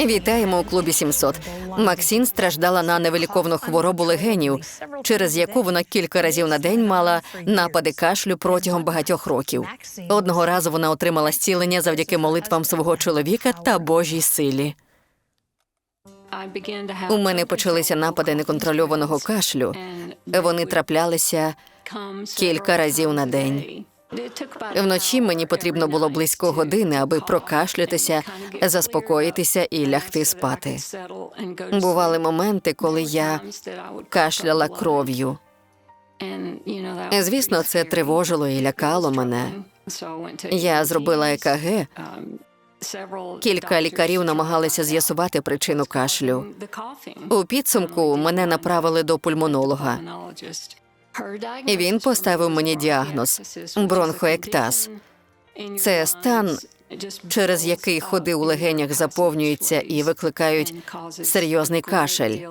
Вітаємо у клубі 700. Максін страждала на невиліковну хворобу легенів, через яку вона кілька разів на день мала напади кашлю протягом багатьох років. Одного разу вона отримала зцілення завдяки молитвам свого чоловіка та Божій силі. У мене почалися напади неконтрольованого кашлю. Вони траплялися кілька разів на день. Вночі мені потрібно було близько години, аби прокашлятися, заспокоїтися і лягти спати. Бували моменти, коли я кашляла кров'ю. Звісно, це тривожило і лякало мене. Я зробила ЕКГ. Кілька лікарів намагалися з'ясувати причину кашлю. У підсумку мене направили до пульмонолога. І він поставив мені діагноз бронхоектаз. Це стан, через який ходи у легенях заповнюються і викликають серйозний кашель.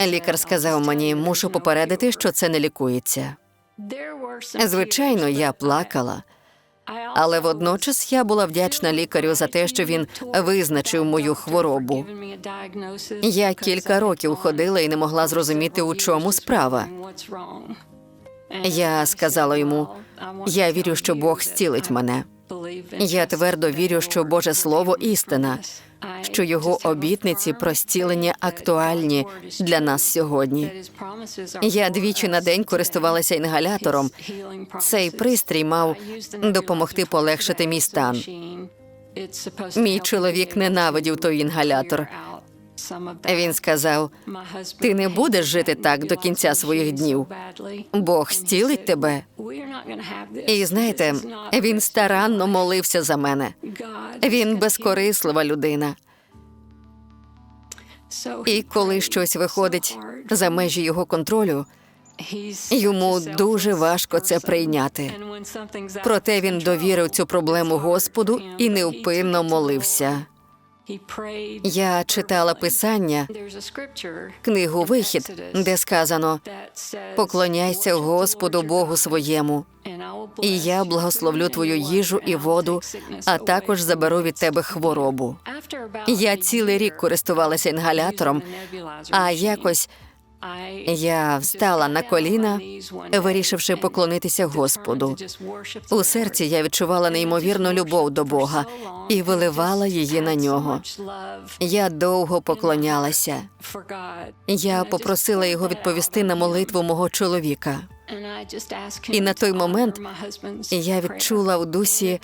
Лікар сказав мені, мушу попередити, що це не лікується. Звичайно, я плакала, але водночас я була вдячна лікарю за те, що він визначив мою хворобу. Я кілька років ходила і не могла зрозуміти, у чому справа. Я сказала йому: я вірю, що Бог зцілить мене. Я твердо вірю, що Боже Слово істина, що його обітниці про зцілення актуальні для нас сьогодні. Я двічі на день користувалася інгалятором. Цей пристрій мав допомогти полегшити мій стан. Мій чоловік ненавидів той інгалятор. Він сказав: ти не будеш жити так до кінця своїх днів. Бог зцілить тебе. І знаєте, він старанно молився за мене. Він безкорислива людина. І коли щось виходить за межі його контролю, йому дуже важко це прийняти. Проте він довірив цю проблему Господу і невпинно молився. Я читала писання, книгу Вихід, де сказано поклоняйся Господу Богу своєму, і я благословлю твою їжу і воду, а також заберу від тебе хворобу. Я цілий рік користувалася інгалятором, а якось я встала на коліна, вирішивши поклонитися Господу. У серці я відчувала неймовірну любов до Бога і виливала її на нього. Я довго поклонялася. Я попросила його відповісти на молитву мого чоловіка. І на той момент я відчула в дусі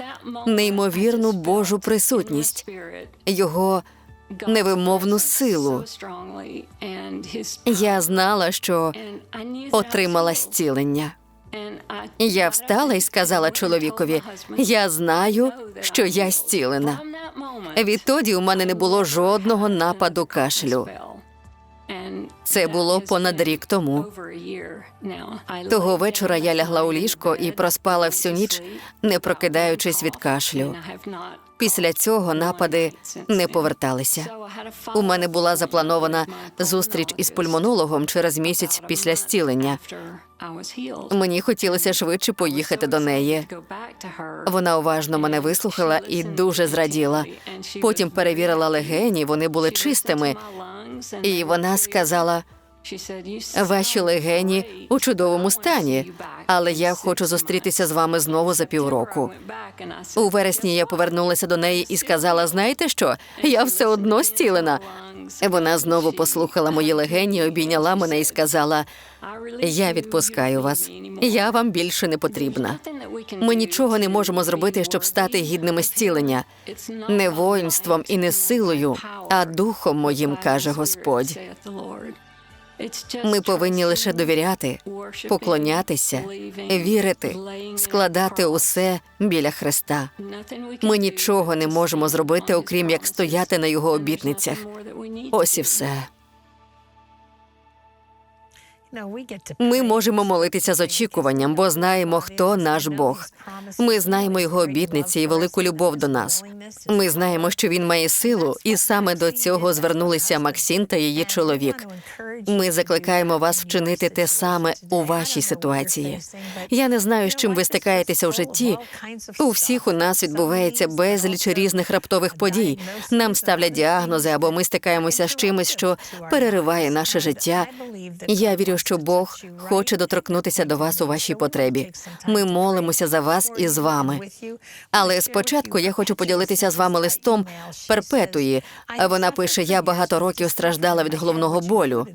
неймовірну Божу присутність, його невимовну силу. Я знала, що отримала зцілення. Я встала і сказала чоловікові: я знаю, що я зцілена. Відтоді у мене не було жодного нападу кашлю. Це було понад рік тому. Того вечора я лягла у ліжко і проспала всю ніч, не прокидаючись від кашлю. Після цього напади не поверталися. У мене була запланована зустріч із пульмонологом через місяць після зцілення. Мені хотілося швидше поїхати до неї. Вона уважно мене вислухала і дуже зраділа. Потім перевірила легені, вони були чистими. І вона сказала: ваші легені у чудовому стані, але я хочу зустрітися з вами знову за півроку. У вересні я повернулася до неї і сказала: знаєте що? Я все одно зцілена. Вона знову послухала мої легені, обійняла мене і сказала: Я відпускаю вас. Я вам більше не потрібна. Ми нічого не можемо зробити, щоб стати гідними зцілення, не воїнством і не силою, а духом моїм, каже Господь. Ми повинні лише довіряти, поклонятися, вірити, складати усе біля Христа. Ми нічого не можемо зробити, окрім як стояти на його обітницях. Ось і все. Ми можемо молитися з очікуванням, бо знаємо, хто наш Бог. Ми знаємо його обітниці і велику любов до нас. Ми знаємо, що він має силу, і саме до цього звернулися Максін та її чоловік. Ми закликаємо вас вчинити те саме у вашій ситуації. Я не знаю, з чим ви стикаєтеся в житті. У всіх у нас відбувається безліч різних раптових подій. Нам ставлять діагнози, або ми стикаємося з чимось, що перериває наше життя. Я вірю, що Бог хоче доторкнутися до вас у вашій потребі. Ми молимося за вас і з вами. Але спочатку я хочу поділитися з вами листом Перпетуї. Вона пише: я багато років страждала від головного болю.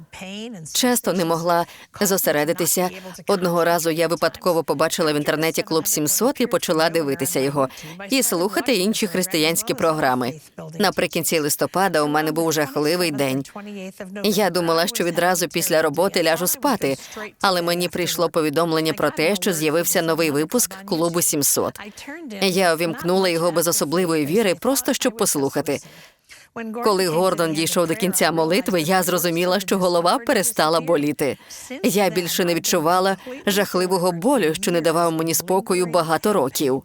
Часто не могла зосередитися. Одного разу я випадково побачила в інтернеті клуб 700 і почала дивитися його і слухати інші християнські програми. Наприкінці листопада у мене був жахливий день. Я думала, що відразу після роботи ляжу спати, але мені прийшло повідомлення про те, що з'явився новий випуск клубу 700. Я увімкнула його без особливої віри, просто щоб послухати. Коли Гордон дійшов до кінця молитви, я зрозуміла, що голова перестала боліти. Я більше не відчувала жахливого болю, що не давав мені спокою багато років.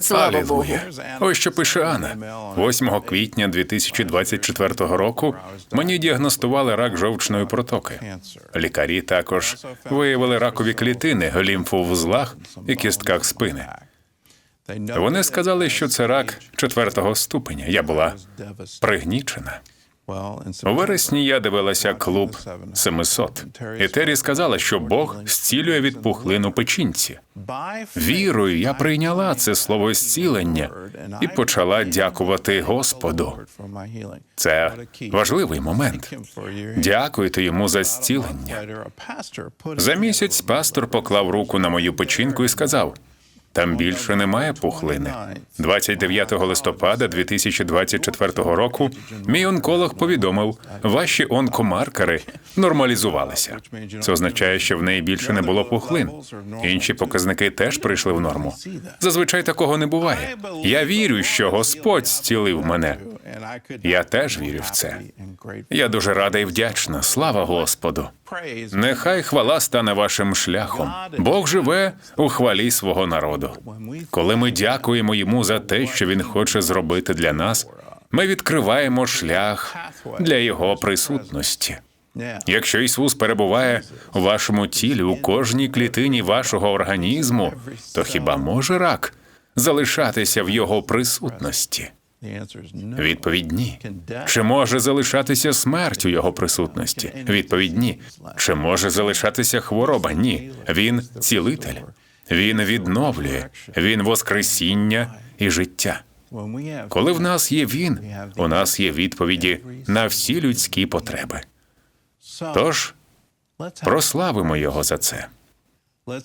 Слава Богу. Алілуя. Ось що пише Анна. 8 квітня 2024 року мені діагностували рак жовчної протоки. Лікарі також виявили ракові клітини, лімфу в вузлах і кістках спини. Вони сказали, що це рак четвертого ступеня. Я була пригнічена. У вересні я дивилася клуб 700. І Тері сказала, що Бог зцілює від пухлин у печінці. Вірою я прийняла це слово зцілення і почала дякувати Господу. Це важливий момент. Дякуйте йому за зцілення. За місяць пастор поклав руку на мою печінку і сказав: там більше немає пухлини. 29 листопада 2024 року мій онколог повідомив, ваші онкомаркери нормалізувалися. Це означає, що в неї більше не було пухлин. Інші показники теж прийшли в норму. Зазвичай такого не буває. Я вірю, що Господь зцілив мене. Я теж вірю в це. Я дуже рада і вдячна. Слава Господу. Нехай хвала стане вашим шляхом. Бог живе у хвалі свого народу. Коли ми дякуємо йому за те, що він хоче зробити для нас, ми відкриваємо шлях для його присутності. Якщо Ісус перебуває у вашому тілі, у кожній клітині вашого організму, то хіба може рак залишатися в його присутності? Відповідь ні. Чи може залишатися смерть у його присутності? Відповідь ні. Чи може залишатися хвороба? Ні. Він цілитель. Він відновлює, він воскресіння і життя. Коли в нас є він, у нас є відповіді на всі людські потреби. Тож прославимо його за це.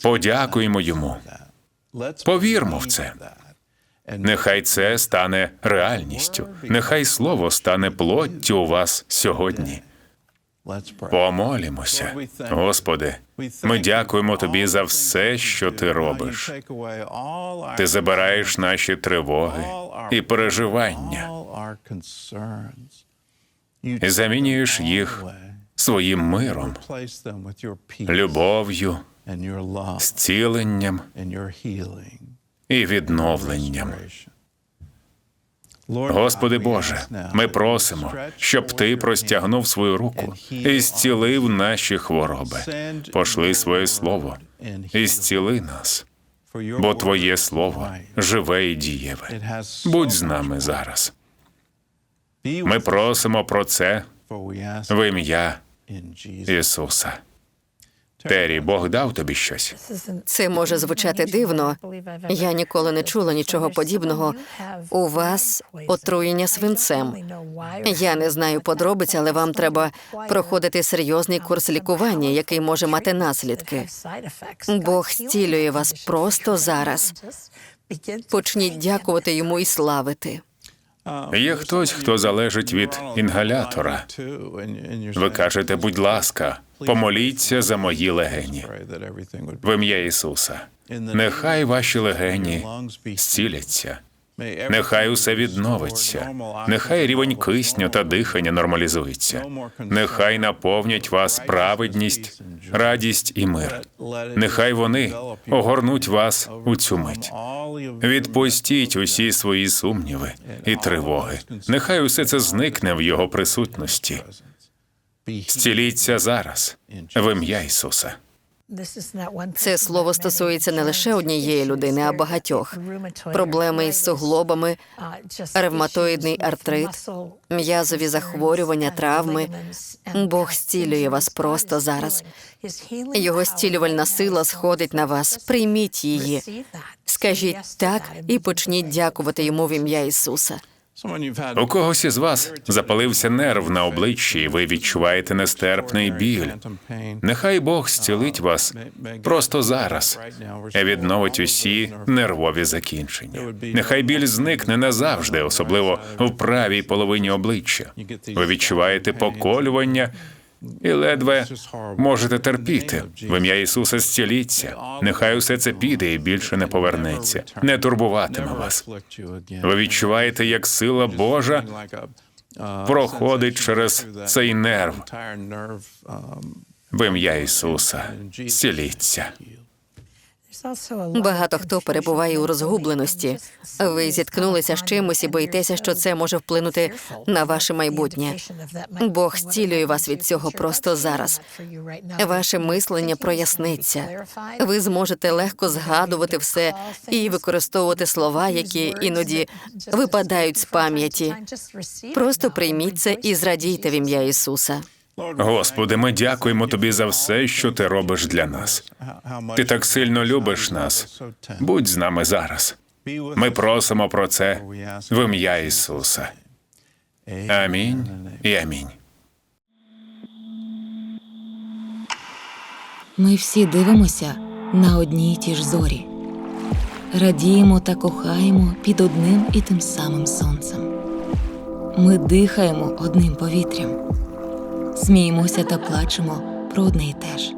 Подякуємо йому. Повірмо в це. Нехай це стане реальністю. Нехай слово стане плоттю у вас сьогодні. Помолімося, Господи. Ми дякуємо тобі за все, що ти робиш. Ти забираєш наші тривоги і переживання і замінюєш їх своїм миром, любов'ю, зціленням і відновленням. Господи Боже, ми просимо, щоб Ти простягнув свою руку і зцілив наші хвороби. Пошли своє слово і зціли нас, бо Твоє слово живе і дієве. Будь з нами зараз. Ми просимо про це в ім'я Ісуса. Террі, Бог дав тобі щось. Це може звучати дивно. Я ніколи не чула нічого подібного. У вас отруєння свинцем. Я не знаю подробиць, але вам треба проходити серйозний курс лікування, який може мати наслідки. Бог зцілює вас просто зараз. Почніть дякувати йому і славити. Є хтось, хто залежить від інгалятора. Ви кажете, будь ласка, помоліться за мої легені. В ім'я Ісуса. Нехай ваші легені зціляться. Нехай усе відновиться, нехай рівень кисню та дихання нормалізується. Нехай наповнять вас праведність, радість і мир. Нехай вони огорнуть вас у цю мить. Відпустіть усі свої сумніви і тривоги. Нехай усе це зникне в його присутності. Зціліться зараз в ім'я Ісуса. Це слово стосується не лише однієї людини, а багатьох. Проблеми із суглобами, ревматоїдний артрит, м'язові захворювання, травми. Бог зцілює вас просто зараз. Його зцілювальна сила сходить на вас. Прийміть її. Скажіть так і почніть дякувати йому в ім'я Ісуса. У когось із вас запалився нерв на обличчі, і ви відчуваєте нестерпний біль. Нехай Бог зцілить вас просто зараз, і відновить усі нервові закінчення. Нехай біль зникне назавжди, особливо в правій половині обличчя. Ви відчуваєте поколювання і ледве можете терпіти. В ім'я Ісуса зціліться. Нехай усе це піде і більше не повернеться, не турбуватиме вас. Ви відчуваєте, як сила Божа проходить через цей нерв. В ім'я Ісуса зціліться. Багато хто перебуває у розгубленості. Ви зіткнулися з чимось і боїтеся, що це може вплинути на ваше майбутнє. Бог зцілює вас від цього просто зараз. Ваше мислення проясниться. Ви зможете легко згадувати все і використовувати слова, які іноді випадають з пам'яті. Просто прийміть це і зрадійте в ім'я Ісуса. Господи, ми дякуємо тобі за все, що ти робиш для нас. Ти так сильно любиш нас. Будь з нами зараз. Ми просимо про це в ім'я Ісуса. Амінь і амінь. Ми всі дивимося на одні й ті ж зорі, радіємо та кохаємо під одним і тим самим сонцем. Ми дихаємо одним повітрям, сміємося та плачемо про одне й те ж.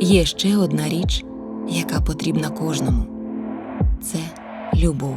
Є ще одна річ, яка потрібна кожному це любов.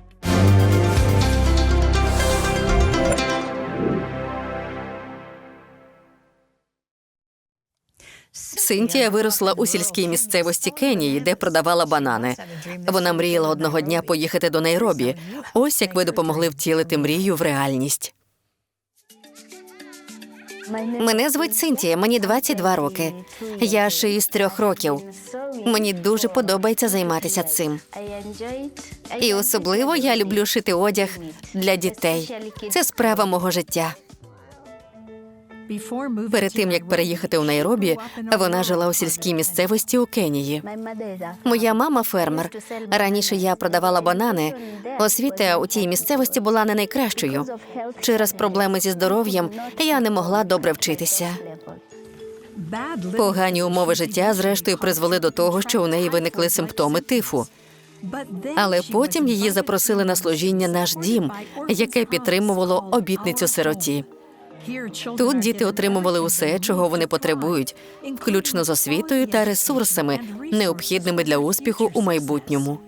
Синтія виросла у сільській місцевості Кенії, де продавала банани. Вона мріяла одного дня поїхати до Найробі. Ось як ви допомогли втілити мрію в реальність. Мене звуть Синтія, мені 22 роки. Я шию з трьох років. Мені дуже подобається займатися цим. І особливо я люблю шити одяг для дітей. Це справа мого життя. Перед тим як переїхати у Найробі, вона жила у сільській місцевості у Кенії. Моя мама фермер. Раніше я продавала банани. Освіта у тій місцевості була не найкращою. Через проблеми зі здоров'ям я не могла добре вчитися. Погані умови життя, зрештою, призвели до того, що у неї виникли симптоми тифу. Але потім її запросили на служіння наш дім, яке підтримувало обітницю сироті. Тут діти отримували усе, чого вони потребують, включно з освітою та ресурсами, необхідними для успіху у майбутньому.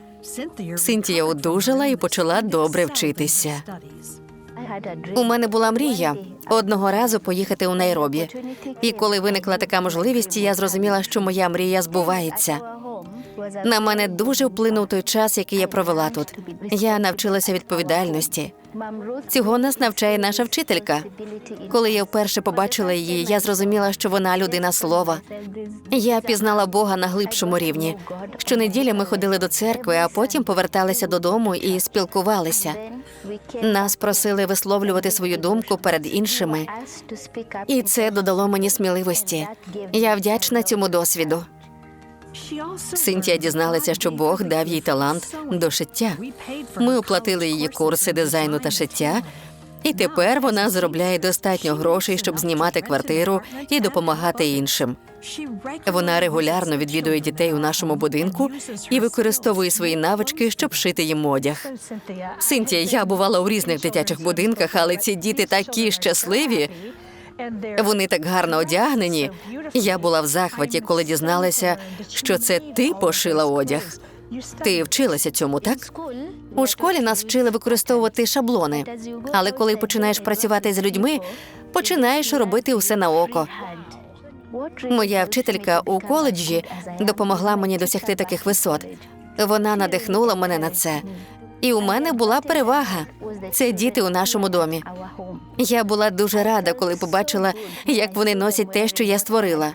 Синтія одужала і почала добре вчитися. У мене була мрія одного разу поїхати у Найробі. І коли виникла така можливість, я зрозуміла, що моя мрія збувається. На мене дуже вплинув той час, який я провела тут. Я навчилася відповідальності. Цього нас навчає наша вчителька. Коли я вперше побачила її, я зрозуміла, що вона людина слова. Я пізнала Бога на глибшому рівні. Щонеділі ми ходили до церкви, а потім поверталися додому і спілкувалися. Нас просили висловлювати свою думку перед іншими, і це додало мені сміливості. Я вдячна цьому досвіду. Синтія дізналася, що Бог дав їй талант до шиття. Ми оплатили її курси дизайну та шиття, і тепер вона заробляє достатньо грошей, щоб знімати квартиру і допомагати іншим. Вона регулярно відвідує дітей у нашому будинку і використовує свої навички, щоб шити їм одяг. Синтія, я бувала у різних дитячих будинках, але ці діти такі щасливі. Вони так гарно одягнені. Я була в захваті, коли дізналася, що це ти пошила одяг. Ти вчилася цьому, так? У школі нас вчили використовувати шаблони, але коли починаєш працювати з людьми, починаєш робити усе на око. Моя вчителька у коледжі допомогла мені досягти таких висот. Вона надихнула мене на це. І у мене була перевага. Це діти у нашому домі. Я була дуже рада, коли побачила, як вони носять те, що я створила.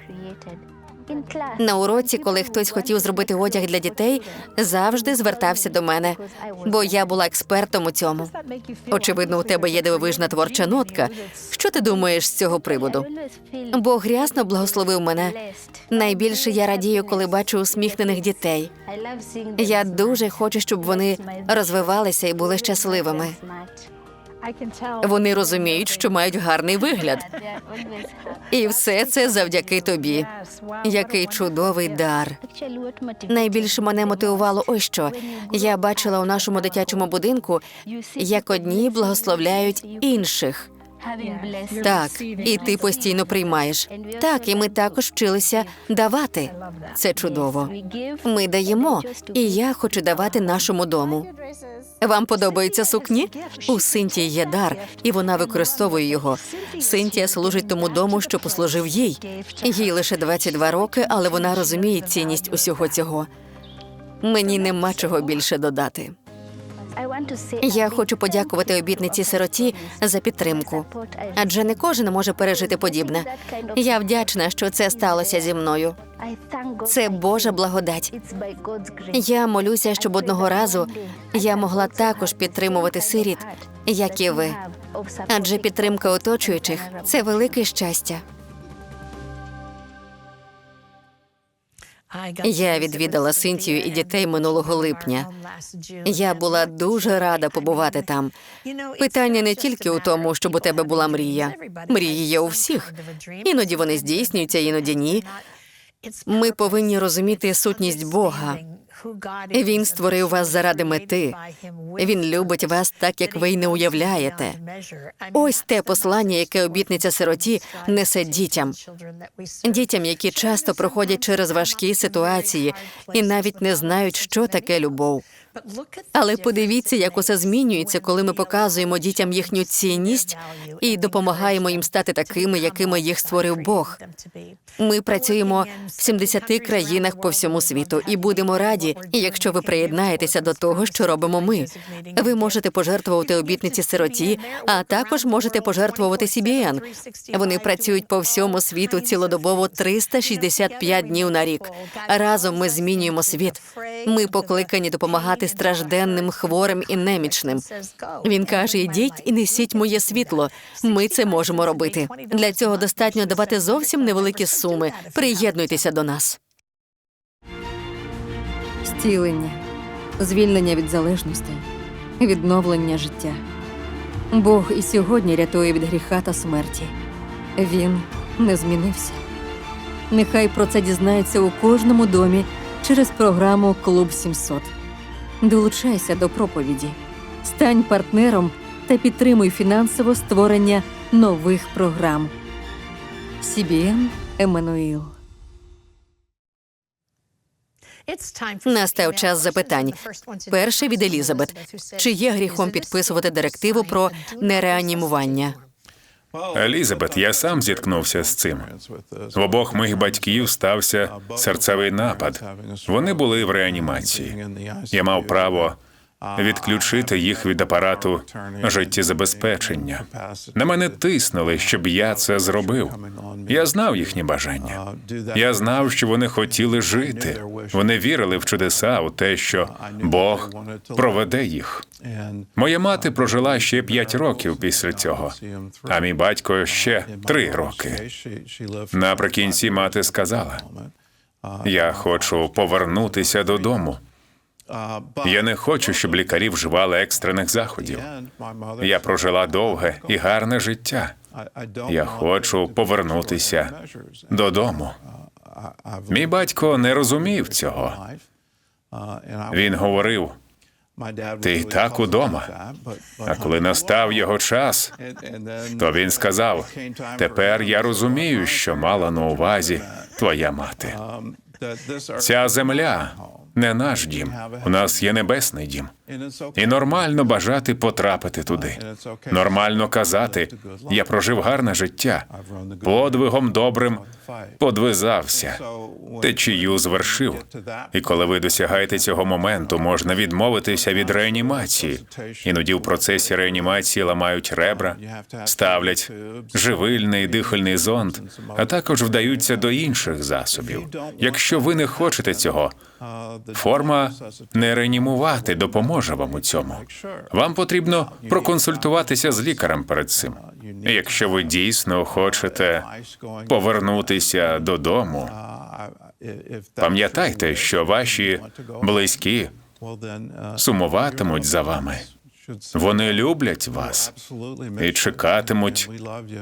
На уроці, коли хтось хотів зробити одяг для дітей, завжди звертався до мене, бо я була експертом у цьому. Очевидно, у тебе є дивовижна творча нотка. Що ти думаєш з цього приводу? Бог рясно благословив мене. Найбільше я радію, коли бачу усміхнених дітей. Я дуже хочу, щоб вони розвивалися і були щасливими. Вони розуміють, що мають гарний вигляд. І все це завдяки тобі. Який чудовий дар. Найбільше мене мотивувало ось що. Я бачила у нашому дитячому будинку, як одні благословляють інших. Так, і ти постійно приймаєш. Так, і ми також вчилися давати. Це чудово. Ми даємо, і я хочу давати нашому дому. Вам подобаються сукні? У Синтії є дар, і вона використовує його. Синтія служить тому дому, що послужив їй. Їй лише 22 роки, але вона розуміє цінність усього цього. Мені нема чого більше додати. Я хочу подякувати обітниці сироті за підтримку, адже не кожен може пережити подібне. Я вдячна, що це сталося зі мною. Це Божа благодать. Я молюся, щоб одного разу я могла також підтримувати сиріт, як і ви. Адже підтримка оточуючих це велике щастя. Я відвідала Синтію і дітей минулого липня. Я була дуже рада побувати там. Питання не тільки у тому, щоб у тебе була мрія. Мрії є у всіх. Іноді вони здійснюються, іноді ні. Ми повинні розуміти сутність Бога. Він створив вас заради мети. Він любить вас так, як ви й не уявляєте. Ось те послання, яке обітниця сироті несе дітям. Дітям, які часто проходять через важкі ситуації і навіть не знають, що таке любов. Але подивіться, як усе змінюється, коли ми показуємо дітям їхню цінність і допомагаємо їм стати такими, якими їх створив Бог. Ми працюємо в 70 країнах по всьому світу і будемо раді, якщо ви приєднаєтеся до того, що робимо ми. Ви можете пожертвувати обітниці сироті, а також можете пожертвувати CBN. Вони працюють по всьому світу цілодобово 365 днів на рік. Разом ми змінюємо світ. Ми покликані допомагати стражденним, хворим і немічним. Він каже: ідіть і несіть моє світло. Ми це можемо робити. Для цього достатньо давати зовсім невеликі суми. Приєднуйтеся до нас. Зцілення, звільнення від залежностей, відновлення життя. Бог і сьогодні рятує від гріха та смерті. Він не змінився. Нехай про це дізнається у кожному домі через програму Клуб 700. Долучайся до проповіді, стань партнером та підтримуй фінансово створення нових програм. CBN Еммануїл Настав час запитань. Перше від Елізабет. Чи є гріхом підписувати директиву про нереанімування? Елізабет, я сам зіткнувся з цим. В обох моїх батьків стався серцевий напад. Вони були в реанімації. Я мав право відключити їх від апарату життєзабезпечення. На мене тиснули, щоб я це зробив. Я знав їхні бажання. Я знав, що вони хотіли жити. Вони вірили в чудеса, у те, що Бог проведе їх. Моя мати прожила ще п'ять років після цього, а мій батько ще три роки. Наприкінці мати сказала: я хочу повернутися додому. Я не хочу, щоб лікарі вживали екстрених заходів. Я прожила довге і гарне життя. Я хочу повернутися додому. Мій батько не розумів цього. Він говорив: ти так удома. а коли настав його час, то він сказав: Тепер я розумію, що мала на увазі твоя мати. Ця земля не наш дім. У нас є небесний дім. І нормально бажати потрапити туди. Нормально казати, я прожив гарне життя, подвигом добрим подвизався, течію звершив. І коли ви досягаєте цього моменту, можна відмовитися від реанімації. Іноді в процесі реанімації ламають ребра, ставлять живильний дихальний зонд, а також вдаються до інших засобів. Якщо ви не хочете цього, форма не реанімувати допоможе вам у цьому. Вам потрібно проконсультуватися з лікарем перед цим. Якщо ви дійсно хочете повернутися додому, пам'ятайте, що ваші близькі сумуватимуть за вами. Вони люблять вас і чекатимуть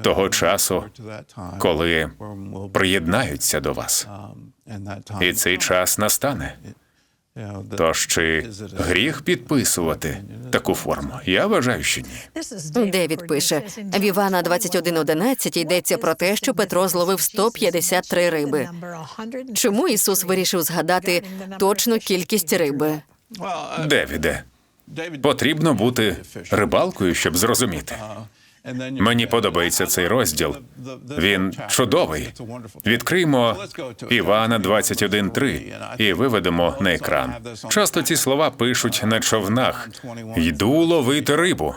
того часу, коли приєднаються до вас. І цей час настане. Тож чи гріх підписувати таку форму? Я вважаю, що ні. Девід пише в Івана 21.11 йдеться про те, що Петро зловив 153 риби. Чому Ісус вирішив згадати точну кількість риби? Девіде, потрібно бути рибалкою, щоб зрозуміти. Мені подобається цей розділ. Він чудовий. Відкриємо Івана 21.3 і виведемо на екран. Часто ці слова пишуть на човнах: йду ловити рибу.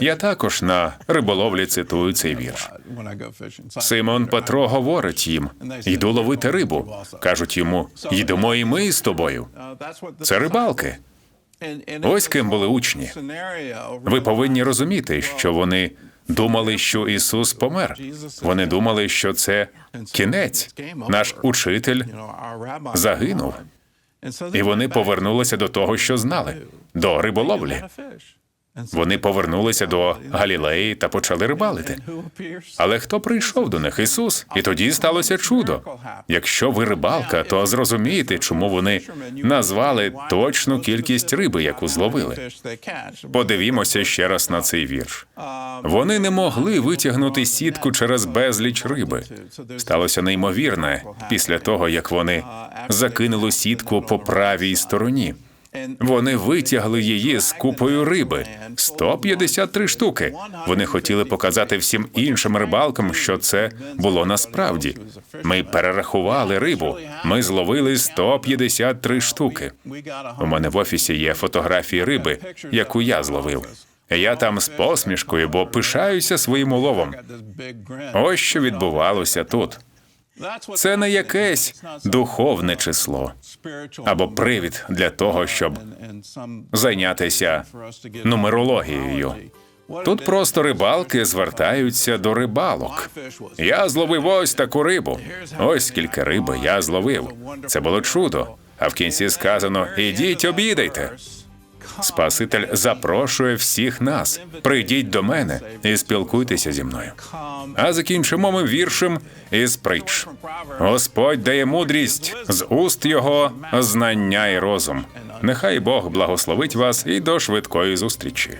Я також на риболовлі цитую цей вірш. Симон Петро говорить їм: йду ловити рибу. кажуть йому: йдемо і ми з тобою. Це рибалки. Ось ким були учні. Ви повинні розуміти, що вони думали, що Ісус помер. Вони думали, що це кінець. Наш учитель загинув, і вони повернулися до того, що знали, до риболовлі. Вони повернулися до Галілеї та почали рибалити. Але хто прийшов до них? Ісус. І тоді сталося чудо. Якщо ви рибалка, то зрозумієте, чому вони назвали точну кількість риби, яку зловили. Подивімося ще раз на цей вірш. Вони не могли витягнути сітку через безліч риби. Сталося неймовірне після того, як вони закинули сітку по правій стороні. Вони витягли її з купою риби 153 штуки. Вони хотіли показати всім іншим рибалкам, що це було насправді. Ми перерахували рибу. Ми зловили 153 штуки. У мене в офісі є фотографії риби, яку я зловив. Я там з посмішкою, бо пишаюся своїм уловом. Ось що відбувалося тут. Це не якесь духовне число або привід для того, щоб зайнятися нумерологією. Тут просто рибалки звертаються до рибалок. Я зловив ось таку рибу. Ось скільки риби я зловив. Це було чудо. А в кінці сказано: ідіть, обідайте. Спаситель запрошує всіх нас. Прийдіть до мене і спілкуйтеся зі мною. А закінчимо ми віршем із притч. Господь дає мудрість з уст його знання і розум. Нехай Бог благословить вас і до швидкої зустрічі.